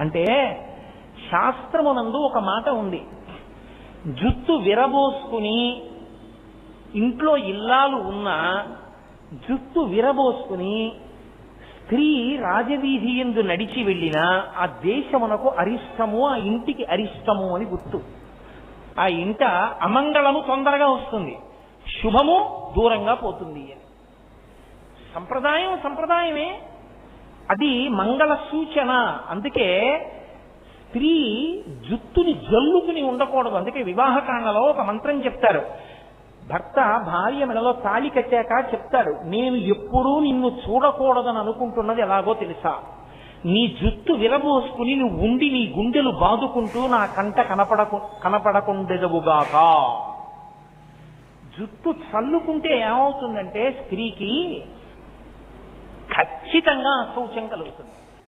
అంటే శాస్త్రమునందు ఒక మాట ఉంది. జుత్తు విరబోసుకుని ఇంట్లో ఇల్లాలు ఉన్న జుత్తు విరబోసుకుని స్త్రీ రాజవీధి ఎందు నడిచి వెళ్ళినా ఆ దేశమునకు అరిష్టము ఆ ఇంటికి అరిష్టము అని గుర్తు. ఆ ఇంట అమంగళము తొందరగా వస్తుంది. శుభము దూరంగా పోతుంది అని. సంప్రదాయం సంప్రదాయమే. అది మంగళ సూచన. అందుకే స్త్రీ జుత్తుని జల్లుకుని ఉండకూడదు. అందుకే వివాహకాండలో ఒక మంత్రం చెప్తారు. భర్త భార్య మెడలో తాళి కట్టాక చెప్తాడు నేను ఎప్పుడూ నిన్ను చూడకూడదని అనుకుంటున్నది ఎలాగో తెలుసా? నీ జుత్తు విలబోసుకుని నువ్వు ఉండి నీ గుండెలు బాదుకుంటూ నా కంట కనపడకు కనపడకుండెదవుగాక. జుత్తు చల్లుకుంటే ఏమవుతుందంటే స్త్రీకి 看，谁刚数手枪的楼层？